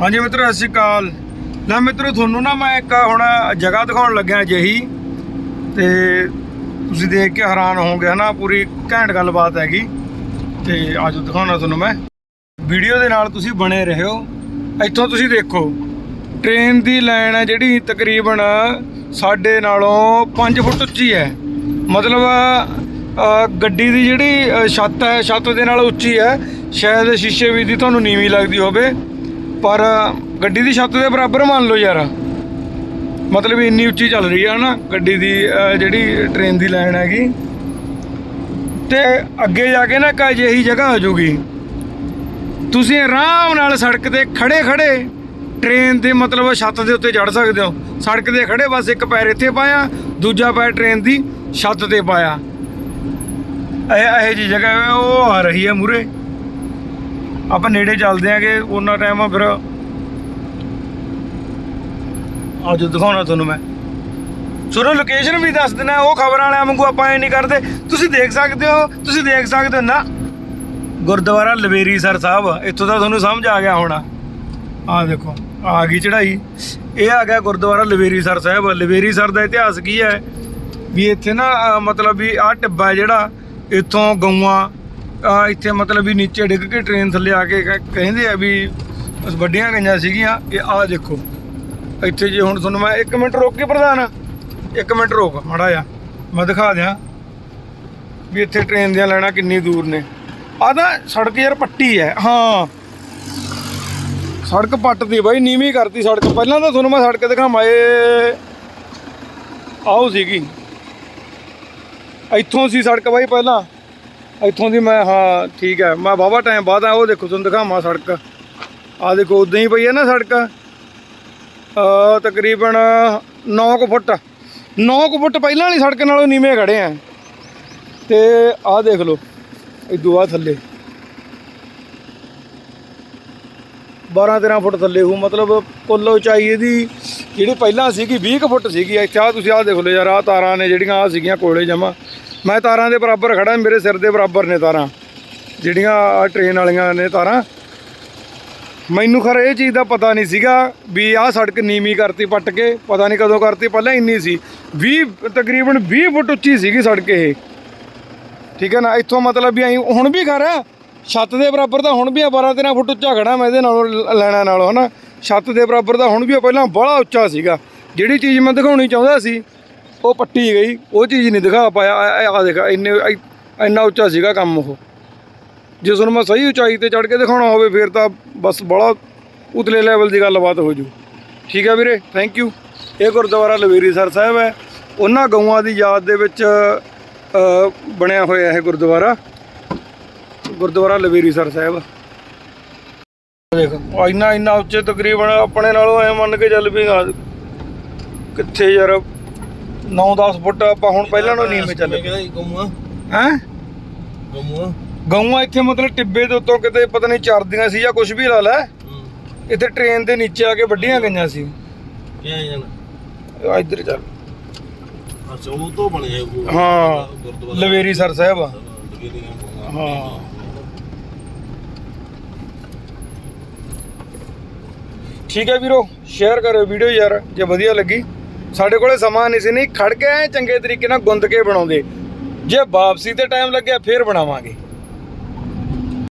ਹਾਂਜੀ ਮਿੱਤਰੋ, ਸਤਿ ਸ਼੍ਰੀ ਅਕਾਲ। ਲੈ ਮਿੱਤਰੋ, ਤੁਹਾਨੂੰ ਨਾ ਮੈਂ ਇੱਕ ਹੁਣ ਜਗ੍ਹਾ ਦਿਖਾਉਣ ਲੱਗਿਆ ਅਜਿਹੀ। ਤੇ ਤੁਸੀਂ ਦੇਖ ਕੇ ਹੈਰਾਨ ਹੋਵੋਗੇ, ਹਨਾ, ਪੂਰੀ ਘੈਂਟ ਗੱਲਬਾਤ ਹੈਗੀ। ਤੇ ਅੱਜ ਦਿਖਾਉਣਾ ਤੁਹਾਨੂੰ ਮੈਂ। ਵੀਡੀਓ ਦੇ ਨਾਲ ਤੁਸੀਂ ਬਣੇ ਰਹੋ। ਇੱਥੋਂ ਤੁਸੀਂ ਦੇਖੋ, ਟ੍ਰੇਨ ਦੀ ਲਾਈਨ ਹੈ ਜਿਹੜੀ ਤਕਰੀਬਨ ਸਾਡੇ ਨਾਲੋਂ 5 ਫੁੱਟ ਉੱਚੀ ਹੈ। ਮਤਲਬ ਗੱਡੀ ਦੀ ਜਿਹੜੀ ਛੱਤ ਹੈ, ਛੱਤ ਦੇ ਨਾਲ ਉੱਚੀ ਹੈ। ਸ਼ਾਇਦ ਸ਼ੀਸ਼ੇ ਵੀ ਦੀ ਤੁਹਾਨੂੰ ਨੀਵੀਂ ਲੱਗਦੀ ਹੋਵੇ। ਪਰ ਗੱਡੀ ਦੀ ਛੱਤ ਦੇ ਬਰਾਬਰ ਮੰਨ ਲਓ ਯਾਰ। ਮਤਲਬ ਇੰਨੀ ਉੱਚੀ ਚੱਲ ਰਹੀ ਹੈ ਨਾ ਗੱਡੀ ਦੀ ਜਿਹੜੀ ਟ੍ਰੇਨ ਦੀ ਲਾਈਨ ਹੈਗੀ। ਤੇ ਅੱਗੇ ਜਾ ਕੇ ਨਾ ਇੱਕ ਅਜਿਹੀ ਜਗ੍ਹਾ ਆ ਜਾਊਗੀ ਤੁਸੀਂ ਆਰਾਮ ਨਾਲ ਸੜਕ ਤੇ ਖੜੇ ਖੜੇ ਟ੍ਰੇਨ ਦੇ ਮਤਲਬ ਛੱਤ ਦੇ ਉੱਤੇ ਚੜ ਸਕਦੇ ਹੋ। ਸੜਕ ਤੇ ਖੜੇ ਬਸ ਇੱਕ ਪੈਰ ਇੱਥੇ ਪਾਇਆ, ਦੂਜਾ ਪੈਰ ਟ੍ਰੇਨ ਦੀ ਛੱਤ ਤੇ ਪਾਇਆ। ਇਹ ਇਹ ਜੀ ਜਗ੍ਹਾ ਉਹ ਆ ਰਹੀ ਹੈ ਮੂਰੇ ਆਪਾਂ ਨੇੜੇ ਚੱਲਦੇ ਆਂਗੇ, ਉਹਨਾਂ ਟਾਈਮ ਫਿਰ ਅੱਜ ਦਿਖਾਉਣਾ ਤੁਹਾਨੂੰ ਮੈਂ। ਸੁਣੋ ਲੋਕੇਸ਼ਨ ਵੀ ਦੱਸ ਦਿੰਦਾ, ਉਹ ਖਬਰ ਵਾਲਿਆਂ ਵਾਂਗੂ ਆਪਾਂ ਇਹ ਨਹੀਂ ਕਰਦੇ। ਤੁਸੀਂ ਦੇਖ ਸਕਦੇ ਹੋ, ਤੁਸੀਂ ਦੇਖ ਸਕਦੇ ਹੋ ਨਾ, ਗੁਰਦੁਆਰਾ ਲਵੇਰੀ ਸਰ ਸਾਹਿਬ, ਇੱਥੋਂ ਦਾ ਤੁਹਾਨੂੰ ਸਮਝ ਆ ਗਿਆ ਹੋਣਾ। ਆਹ ਦੇਖੋ, ਆ ਗਈ ਚੜਾਈ ਇਹ ਆ ਗਿਆ ਗੁਰਦੁਆਰਾ ਲਵੇਰੀ ਸਰ ਸਾਹਿਬ। ਲਵੇਰੀ ਸਰ ਦਾ ਇਤਿਹਾਸ ਕੀ ਹੈ? ਵੀ ਇੱਥੇ ਨਾ ਮਤਲਬ ਵੀ ਆਹ ਟਿੱਬਾ ਜਿਹੜਾ, ਇੱਥੋਂ ਗਊਆਂ ਇੱਥੇ ਮਤਲਬ ਵੀ ਨੀਚੇ ਡਿੱਗ ਕੇ ਟ੍ਰੇਨ ਥੱਲੇ ਆ ਕੇ ਕਹਿੰਦੇ ਆ ਵੀ ਬਸ ਵੱਡੀਆਂ ਗਈਆਂ ਸੀਗੀਆਂ, ਇਹ ਆਹ ਦੇਖੋ। ਇੱਥੇ ਜੇ ਹੁਣ ਤੁਹਾਨੂੰ ਮੈਂ 1 ਮਿੰਟ ਰੋਕ ਕੇ ਪ੍ਰਧਾਨ 1 ਮਿੰਟ ਰੋਕ, ਮਾੜਾ ਜਿਹਾ, ਮੈਂ ਦਿਖਾ ਦਿਆਂ ਵੀ ਇੱਥੇ ਟ੍ਰੇਨ ਦੀਆਂ ਲਾਈਨਾਂ ਕਿੰਨੀ ਦੂਰ ਨੇ। ਆਹ ਤਾਂ ਸੜਕ ਯਾਰ ਪੱਟੀ ਹੈ, ਹਾਂ। ਸੜਕ ਪੱਟਦੀ ਬਾਈ, ਨੀਵੀਂ ਕਰਤੀ ਸੜਕ। ਪਹਿਲਾਂ ਤਾਂ ਤੁਹਾਨੂੰ ਮੈਂ ਸੜਕ ਦਿਖਾਵਾਂ ਏ ਆਓ ਸੀਗੀ। ਇੱਥੋਂ ਸੀ ਸੜਕ ਬਾਈ ਪਹਿਲਾਂ। ਇੱਥੋਂ ਦੀ ਮੈਂ, ਹਾਂ, ਠੀਕ ਹੈ। ਮੈਂ ਬਾਬਾ ਟਾਈਮ ਬਾਅਦ ਆ ਉਹ ਦੇਖੋ, ਤੁਹਾਨੂੰ ਦਿਖਾਵਾਂ ਸੜਕ। ਆ ਦੇਖੋ, ਉਦਾਂ ਹੀ ਪਈ ਹੈ ਨਾ ਸੜਕ। ਤਕਰੀਬਨ 9 ਕੁ ਫੁੱਟ। 9 ਕੁ ਫੁੱਟ ਪਹਿਲਾਂ ਵਾਲੀ ਸੜਕ ਨਾਲੋਂ ਨੀਵੇਂ ਖੜੇ ਆ। ਤੇ ਆਹ ਦੇਖ ਲਓ ਇਦੋਂ ਬਾਅਦ ਥੱਲੇ। 12 13 ਫੁੱਟ ਥੱਲੇ ਹੋ ਮਤਲਬ ਕੁੱਲ ਉਚਾਈ ਇਹਦੀ ਜਿਹੜੀ ਪਹਿਲਾਂ ਸੀਗੀ 20 ਕੁ ਫੁੱਟ ਸੀਗੀ। ਇੱਥੇ ਆ ਤੁਸੀਂ ਆਹ ਦੇਖ ਲਓ ਯਾਰ, ਆਹ ਤਾਰਾਂ ਨੇ ਜਿਹੜੀਆਂ ਆ ਸੀਗੀਆਂ ਕੋਲੇ ਜਮਾ। ਮੈਂ ਤਾਰਾਂ ਦੇ ਬਰਾਬਰ ਖੜਾ ਮੇਰੇ ਸਿਰ ਦੇ ਬਰਾਬਰ ਨੇ ਤਾਰਾਂ। ਜਿਹੜੀਆਂ ਆ ਟ੍ਰੇਨ ਵਾਲੀਆਂ ਨੇ ਤਾਰਾਂ। ਮੈਨੂੰ ਖਰ ਇਹ ਚੀਜ਼ ਦਾ ਪਤਾ ਨਹੀਂ ਸੀਗਾ ਵੀ ਆਹ ਸੜਕ ਨੀਵੀਂ ਕਰਤੀ ਪੱਟ ਕੇ ਪਤਾ ਨਹੀਂ ਕਦੋਂ ਕਰਤੀ ਪਹਿਲਾਂ ਇੰਨੀ ਸੀ। 20 ਤਕਰੀਬਨ 20 ਫੁੱਟ ਉੱਚੀ ਸੀਗੀ ਸੜਕ ਇਹ। ਠੀਕ ਹੈ ਨਾ? ਇੱਥੋਂ ਮਤਲਬ ਵੀ ਅਸੀਂ ਹੁਣ ਵੀ ਖਰ ਛੱਤ ਦੇ ਬਰਾਬਰ ਤਾਂ ਹੁਣ ਵੀ ਆ 12 13 ਫੁੱਟ ਉੱਚਾ ਖੜਾ ਮੈਂ ਇਹਦੇ ਨਾਲੋਂ ਲ- ਲੈਣਾ ਨਾਲੋਂ ਹਨਾ? ਛੱਤ ਦੇ ਬਰਾਬਰ ਦਾ ਹੁਣ ਵੀ ਆ, ਪਹਿਲਾਂ ਬੜਾ ਉੱਚਾ ਸੀਗਾ। ਜਿਹੜੀ ਚੀਜ਼ ਮੈਂ ਦਿਖਾਉਣੀ ਚਾਹੁੰਦਾ ਸੀ ਉਹ ਪੱਟੀ ਗਈ, ਉਹ ਚੀਜ਼ ਨਹੀਂ ਦਿਖਾ ਪਾਇਆ। ਆ ਦੇਖ, ਇੰਨੇ ਇੰਨਾ ਉੱਚਾ ਸੀਗਾ ਕੰਮ ਉਹ। ਜੇ ਤੁਹਾਨੂੰ ਮੈਂ ਸਹੀ ਉਚਾਈ ਤੇ ਚੜ ਕੇ ਦਿਖਾਉਣਾ ਹੋਵੇ, ਫਿਰ ਤਾਂ ਬਸ ਬੜਾ ਉਤਲੇ ਲੈਵਲ ਦੀ ਗੱਲਬਾਤ ਹੋ ਜੂ। ਠੀਕ ਹੈ ਵੀਰੇ? ਥੈਂਕ ਯੂ ਇਹ ਗੁਰਦੁਆਰਾ ਲਵੇਰੀ ਸਰ ਸਾਹਿਬ ਹੈ। ਉਹਨਾਂ ਗਊਆਂ ਦੀ ਯਾਦ ਦੇ ਵਿੱਚ ਬਣਿਆ ਹੋਇਆ ਇਹ ਗੁਰਦੁਆਰਾ। ਗੁਰਦੁਆਰਾ ਲਵੇਰੀ ਸਰ ਸਾਹਿਬ। ਦੇਖ, ਇੰਨਾ ਇੰਨਾ ਉੱਚੇ ਤਕਰੀਬਨ ਆਪਣੇ ਨਾਲੋਂ ਐ ਮੰਨ ਕੇ ਚੱਲ ਵੀ ਕਿੱਥੇ ਯਾਰ 9-10 ਫੁੱਟ ਆਪਾਂ ਹੁਣ ਪਹਿਲਾਂ ਨੂੰ ਨੀਵੇਂ ਚੱਲ। ਗਏ ਗਊਆਂ? ਹੈ? ਗਊਆਂ? ਗਊਆਂ ਇੱਥੇ ਮਤਲਬ ਟਿੱਬੇ ਦੇ ਉੱਤੋਂ ਕਿਤੇ ਪਤਾ ਨਹੀਂ ਚਰਦੀਆਂ ਸੀ ਜਾਂ ਕੁਝ ਵੀ ਲਾ ਲੈ। ਇੱਥੇ ਟ੍ਰੇਨ ਦੇ ਨੀਚੇ ਆ ਕੇ ਵੱਡੀਆਂ ਗਈਆਂ ਸੀ। ਕਿਆ ਜਾਣਾ? ਇੱਧਰ ਚੱਲ। ਅੱਛਾ ਉਹ ਤੋਂ ਬਣਿਆ ਉਹ ਹਾਂ ਗੁਰਦੁਆਰਾ। ਲਵੇਰੀ ਸਰ ਸਾਹਿਬ। ਹਾਂ ਠੀਕ ਹੈ ਵੀਰੋ ਸ਼ੇਅਰ ਕਰਿਓ ਵੀਡੀਓ ਯਾਰ ਜੇ ਵਧੀਆ ਲੱਗੀ। ਸਾਡੇ ਕੋਲੇ ਸਮਾਂ ਨਹੀਂ ਸੀ, ਨਹੀਂ ਖੜ ਕੇ ਐਂ ਚੰਗੇ ਤਰੀਕੇ ਨਾਲ ਗੁੰਦ ਕੇ ਬਣਾਉਂਦੇ। ਜੇ ਵਾਪਸੀ ਤੇ ਟਾਈਮ ਲੱਗਿਆ, ਫੇਰ ਬਣਾਵਾਂਗੇ।